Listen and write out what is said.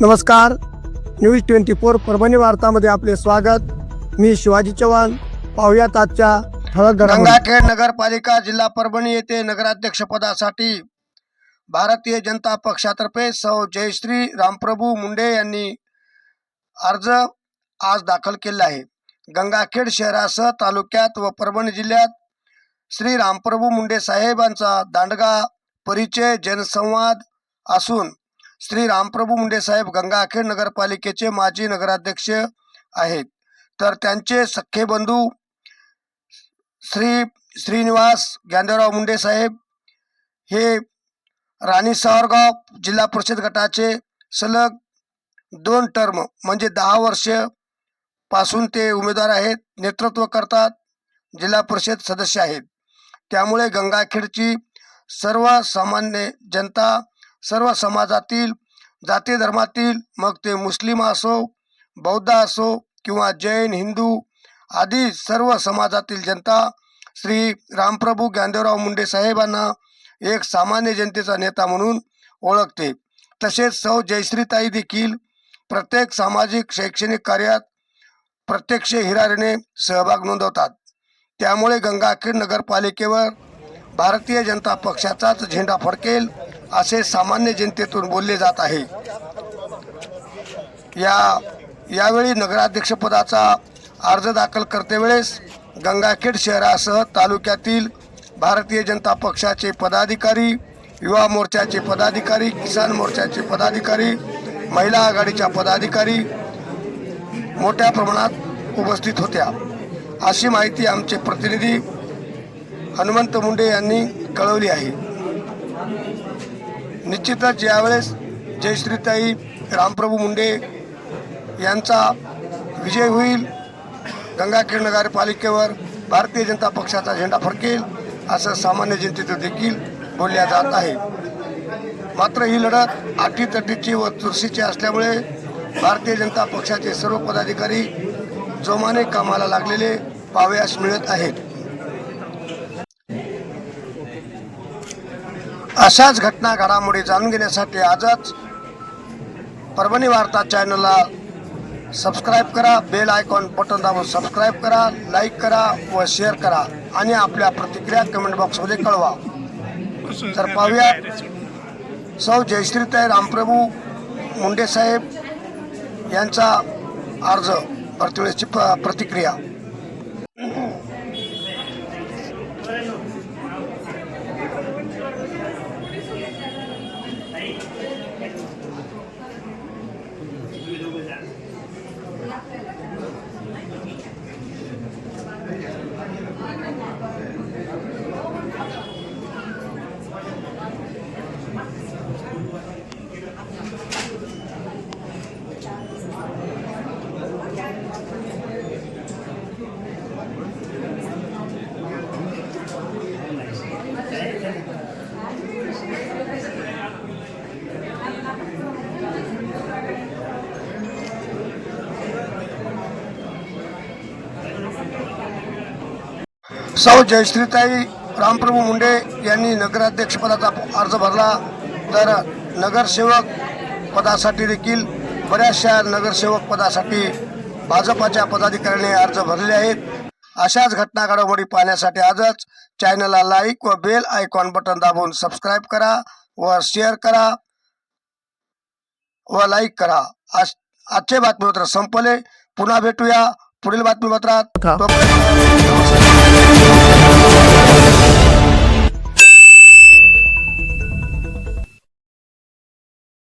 नमस्कार. News twenty four Parbhani वार्तामध्ये आपले स्वागत. मी शिवाजी चव्हाण. पाहुयात आजच्या ठळक गंगाखेड नगरपालिका जिल्हा परभणी येथे नगराध्यक्ष पदासाठी भारतीय जनता पक्षातर्फे सौ जयश्री रामप्रभू मुंडे यांनी अर्ज आज दाखल केला आहे. गंगाखेड शहरासह तालुक्यात व परभणी जिल्ह्यात श्री रामप्रभू मुंडे साहेबांचा दांडगा परिचय जनसंवाद असून श्री रामप्रभू मुंडे साहेब गंगाखेड नगरपालिकेचे माजी नगराध्यक्ष आहेत. तर त्यांचे सख्खे बंधू श्री श्रीनिवास ज्ञानदेवराव मुंडे साहेब हे राणी सावरगाव जिल्हा परिषद गटाचे सलग दोन टर्म म्हणजे दहा वर्ष पासून ते उमेदवार आहेत नेतृत्व करतात जिल्हा परिषद सदस्य आहेत. त्यामुळे गंगाखेडची सर्व सामान्य जनता सर्व समाजातील जाती धर्मातील मग ते मुस्लिम असो बौद्ध असो किंवा जैन हिंदू आदी सर्व समाजातील जनता श्री रामप्रभू ज्ञानदेवराव मुंडे साहेबांना एक सामान्य जनतेचा नेता म्हणून ओळखते. तसेच सौ जयश्रीताई देखील प्रत्येक सामाजिक शैक्षणिक कार्यात प्रत्यक्ष हिरारीने सहभाग नोंदवतात. त्यामुळे गंगाखेड नगरपालिकेवर भारतीय जनता पक्षाचाच झेंडा फडकेल असे सामान्य जनतेतून बोलले जात आहे. या यावेळी नगराध्यक्षपदाचा अर्ज दाखल करतेवेळेस गंगाखेड शहरासह तालुक्यातील भारतीय जनता पक्षाचे पदाधिकारी युवा मोर्चाचे पदाधिकारी किसान मोर्चाचे पदाधिकारी महिला आघाडीच्या पदाधिकारी मोठ्या प्रमाणात उपस्थित होत्या. अशी माहिती आमचे प्रतिनिधी हनुमंत मुंडे यांनी कळवली आहे. निश्चितच यावेळेस जयश्रीताई रामप्रभू मुंडे यांचा विजय होईल. गंगाखेड नगरपालिकेवर भारतीय जनता पक्षाचा झेंडा फडकेल असं सामान्य जनतेचं देखील बोलल्या जात आहे. मात्र ही लढत अटीतटीची व चुरशीची असल्यामुळे भारतीय जनता पक्षाचे सर्व पदाधिकारी जोमाने कामाला लागलेले पावयास मिळत आहेत. अशाच घटना घडामोडी जाणून घेण्यासाठी आजच परभणी वार्ता चॅनलला सबस्क्राईब करा बेल आयकॉन बटन दाबून सबस्क्राईब करा लाईक करा व शेअर करा आणि आपल्या प्रतिक्रिया कमेंट बॉक्समध्ये कळवा. तर पाहूया. सौ जयश्रीताई रामप्रभू मुंडे साहेब यांचा अर्ज प्रतिवेळेची प- प्रतिक्रिया. सौ जयश्रीताई रामप्रभू मुंडे यांनी नगराध्यक्षपदाचा अर्ज भरला. तर नगरसेवक पदासाठी देखील बऱ्याचशा नगरसेवक पदासाठी भाजपाच्या पदाधिकाऱ्यांनी अर्ज भरले आहेत. अशाच घटना घडामोडी पाहण्यासाठी आजच चॅनलला लाईक व बेल आयकॉन बटन दाबून सबस्क्राईब करा व शेअर करा व लाईक करा. आज आजचे बातमीपत्र संपले. पुन्हा भेटूया. पुढील बातमीपत्रात.